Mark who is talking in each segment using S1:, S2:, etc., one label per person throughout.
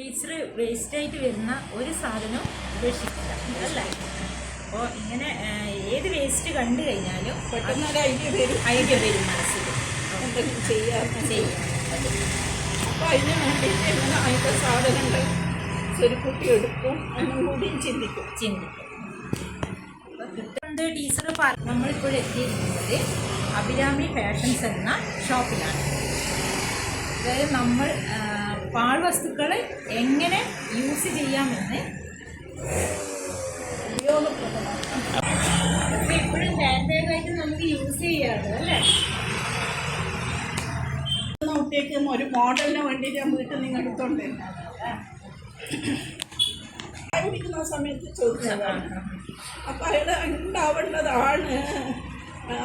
S1: Teacher വേസ്റ്റായിട്ട് വരുന്ന ഒരു സാധനം ഉപേക്ഷിക്കില്ല അല്ലേ? അപ്പോൾ ഇങ്ങനെ ഏത് വേസ്റ്റ് കണ്ടു കഴിഞ്ഞാലും
S2: പെട്ടെന്ന് ഒരു ഐഡിയ വരും.
S1: ഐഡിയ വരും മനസ്സിൽ.
S2: എന്തെങ്കിലും ചെയ്യാൻ
S1: ചെയ്യാൻ
S2: അപ്പോൾ അതിന് വേണ്ടിയിട്ട് അതിന്റെ സാധനങ്ങൾ സ്വരുക്കുട്ടി എടുക്കും എന്നും കൂടിയും ചിന്തിക്കും.
S1: ചിന്തിക്കും. അപ്പോൾ കിട്ടുന്നത് ടീച്ചർ നമ്മളിപ്പോൾ എത്തിയിരിക്കുന്നത് അഭിരാമി ഫാഷൻസ് എന്ന ഷോപ്പിലാണ്. അതായത് നമ്മൾ പാഴ്വസ്തുക്കൾ എങ്ങനെ യൂസ് ചെയ്യാമെന്ന് ഉപയോഗപ്രദമാണ് ഇപ്പോഴും ഹാൻഡ് ബാഗായിട്ട് നമുക്ക് യൂസ് ചെയ്യാറ് അല്ലേ?
S2: കുട്ടിയൊക്കെ ഒരു മോഡലിന് വേണ്ടിയിട്ട് ഞാൻ വീട്ടിൽ നിന്ന് എടുത്തോണ്ട് ചായ കുടിക്കുന്ന സമയത്ത് ചോദിച്ചതാണ്. അപ്പം അയാൾ ഉണ്ടാവേണ്ടതാണ്.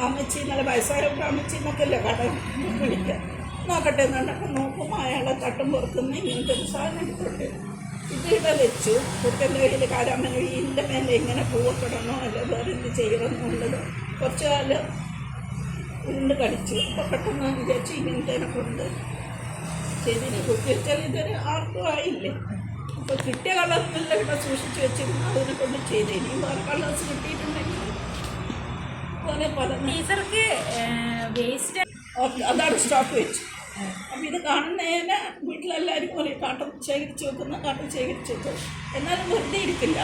S2: അമ്മച്ചി നല്ല വയസ്സായ അമ്മച്ചി എന്നൊക്കെ അല്ലേ കട വിളിക്കുക നോക്കട്ടെ എന്നുണ്ടൊക്കെ നോക്കുമ്പോൾ അയാളെ തട്ടും പുറത്തുനിന്ന് ഇങ്ങനത്തെ ഒരു സാധനം എടുത്തോട്ടെ ഇത് ഇവിടെ വെച്ചു. കുട്ടന്റെ കയ്യിൽ കാരാമൻ ഇതിന്റെ മേലെ ഇങ്ങനെ പൂവപ്പെടണോ? അല്ല വേറെ എന്ത് ചെയ്യണം എന്നുള്ളത് കുറച്ച് കാലം ഉരുണ്ട് കടിച്ചു. അപ്പോൾ പെട്ടെന്ന് വിചാരിച്ചു ഇങ്ങനത്തെ കൊണ്ട് ശരി കുട്ടി വെച്ചാൽ ഇതൊരു ആർക്കും ആയില്ലേ? അപ്പോൾ കിട്ടിയ കളറിനെല്ലാം ഇവിടെ സൂക്ഷിച്ച് വെച്ചിരുന്നു. അതിനെ കൊണ്ട് ചെയ്ത്. ഇനിയും വേറെ കളേഴ്സ് കിട്ടിയിട്ടുണ്ടെങ്കിൽ പോലെ പല
S1: ടീച്ചർക്ക് വേസ്റ്റ്
S2: ഓക്കെ, അതാണ് സ്റ്റോക്ക് വെച്ചു. അപ്പോൾ ഇത് കാണുന്നതിന് വീട്ടിലെല്ലാവരും പറയും കാട്ടം ശേഖരിച്ച് വെക്കുന്ന കാട്ടം ശേഖരിച്ച് വെക്കും എന്നാലും വെറുതെ ഇരിക്കില്ല.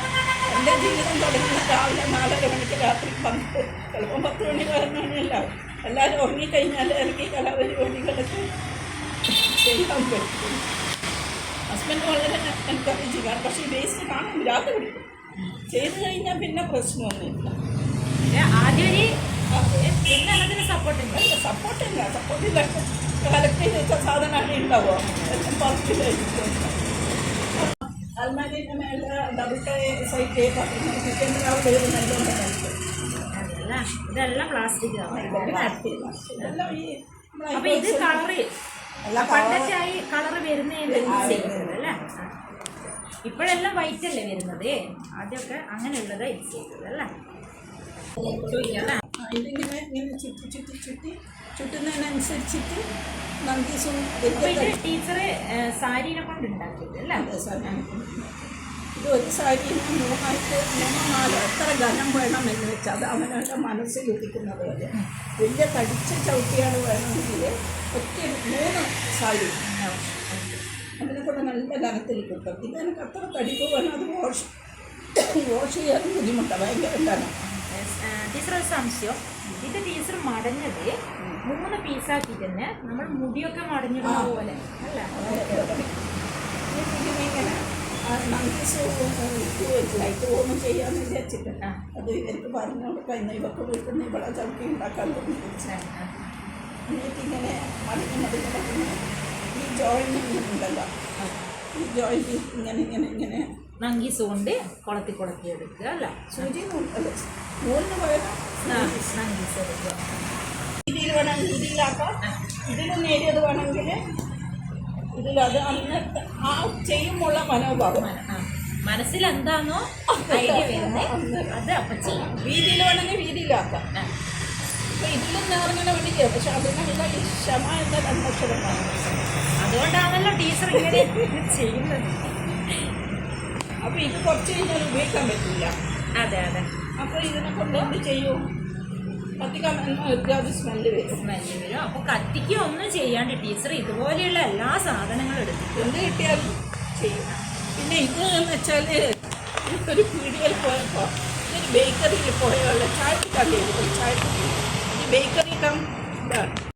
S2: എന്റെ ജീവിതം തുടങ്ങുന്ന രാവിലെ നാലര മണിക്ക് രാത്രി പന്ത് ചിലപ്പം പത്ത് മണി പതിനൊന്ന് മണിയെല്ലാം എല്ലാവരും ഉറങ്ങിക്കഴിഞ്ഞാൽ എനിക്ക് കലാപരിപാടികളൊക്കെ ചെയ്യാൻ പറ്റും. ഹസ്ബൻഡ് വളരെ എൻകറേജ് ചെയ്യാണ്. പക്ഷേ വേസ്റ്റ് കാണാൻ രാത്രി പിടിക്കും. ചെയ്ത് കഴിഞ്ഞാൽ പിന്നെ പ്രശ്നമൊന്നുമില്ല.
S1: ആദ്യം പിന്നെ അതിന് സപ്പോർട്ട് ഉണ്ട്
S2: സപ്പോർട്ട് ഇല്ല. സപ്പോർട്ടില്ല കളക്ട് ചെയ്ത് സാധനം സാധനമാണ് ഉണ്ടാവുക. എല്ലാം പുറത്തിലായിരിക്കും അൽമാരിന്റെ മേലെ ഡബിൾ സൈറ്റ് കിച്ചന്റെ അവിടെ നല്ലോണം
S1: ഇതെല്ലാം പ്ലാസ്റ്റിക്
S2: ഈ
S1: അപ്പൊ ഇത് കളറ്
S2: എല്ലാം
S1: പണ്ടൊക്കെ ആയി കളറ് വരുന്നതിന്റെ അല്ലേ? ഇപ്പോഴെല്ലാം വൈറ്റ് അല്ലേ വരുന്നത്? ആദ്യമൊക്കെ അങ്ങനെയുള്ളതാ ചെയ്തത് അല്ലേ?
S2: ഇതിങ്ങനെ ഇങ്ങനെ ചുറ്റി ചുറ്റി ചുറ്റി ചുറ്റുന്നതിനനുസരിച്ചിട്ട്
S1: ഇത് ടീച്ചർ സാരീനെ കൊണ്ട്
S2: ഉണ്ടാക്കിയിട്ടില്ല ഇത് ഒരു സാരി മൂന്നായിട്ട് മൂന്നോ നാലോ എത്ര ഘനം വേണം എന്ന് വെച്ചാൽ അത് അവനവന്റെ മനസ്സിൽ ഇരിക്കുന്നത് പോലെ. വലിയ തടിച്ച ചവിട്ടിയാണ് വേണമെങ്കിൽ ഒറ്റ മൂന്ന് സാരി അതിനെ കൊണ്ട് നല്ല ഘനത്തിൽ കിട്ടും ഇത് എനിക്ക് അത്ര തടിപ്പ് വേണം അത് വാഷ് വാഷ് ചെയ്യാൻ ബുദ്ധിമുട്ടാണ് ഭയങ്കര ഘനം.
S1: ടീച്ചർ ഒരു സംശയം. ഇത് ടീച്ചർ മടഞ്ഞത് മൂന്ന് പീസാക്കി തന്നെ നമ്മൾ മുടിയൊക്കെ മടഞ്ഞിടുന്ന പോലെ.
S2: ഇങ്ങനെ മടങ്ങി മടങ്ങി ഈ ജോയിൻ ഉണ്ടല്ലോ ഈ ജോയിന്റ് ഇങ്ങനെ ഇങ്ങനെ ഇങ്ങനെ.
S1: നങ്കീസ് കൊണ്ട് കുളത്തി കുളത്തി എടുക്കുക അല്ല?
S2: സൂചി നൂലിന് പകരം
S1: നങ്കീസ് എടുക്കുക.
S2: ഇതിൽ വേണമെങ്കിൽ ഇതിലാക്കാം. ഇതിലും നേടിയത് വേണമെങ്കിൽ ഇതിലത് അന്നത്തെ ആ ചെയ്യുമുള്ള മനോഭാവം.
S1: മനസ്സിൽ എന്താണോ ഐഡിയ വരുന്നത് അത്. അപ്പം ചെയ്യാം.
S2: വീതിയിൽ വേണമെങ്കിൽ വീതിയിലാക്കാം. ഇതിലും നേർങ്ങനെ വേണ്ടിക്കുക പക്ഷെ അതിനുള്ള ഈ ക്ഷമ എന്ന രണ്ടക്ഷരം
S1: അതുകൊണ്ടാണല്ലോ ടീച്ചർ ഇങ്ങനെ ചെയ്യുന്നത്.
S2: അപ്പോൾ ഇത് കുറച്ച് കഴിഞ്ഞാൽ ഉപയോഗിക്കാൻ പറ്റില്ല
S1: അതെ അതെ.
S2: അപ്പോൾ ഇതിനെ കൊണ്ട് എന്ത് ചെയ്യും? കത്തിക്കാൻ ഒരുപാട് സ്മെല്ല് വരും.
S1: സ്മെല്ല് വരും. അപ്പോൾ കത്തിക്ക് ഒന്നും ചെയ്യാണ്ട് ടീച്ചർ ഇതുപോലെയുള്ള എല്ലാ സാധനങ്ങളും എടുത്തിട്ടുണ്ട്
S2: എന്ത് കിട്ടിയാലും ചെയ്യണം പിന്നെ ഇത് എന്ന് വെച്ചാൽ ഒരു പീടികയിൽ പോയപ്പോൾ ഒരു ബേക്കറിയിൽ പോയുള്ള ചായ കുടിക്കാൻ ചായ കുടി ഈ ബേക്കറി കം ഇതാണ്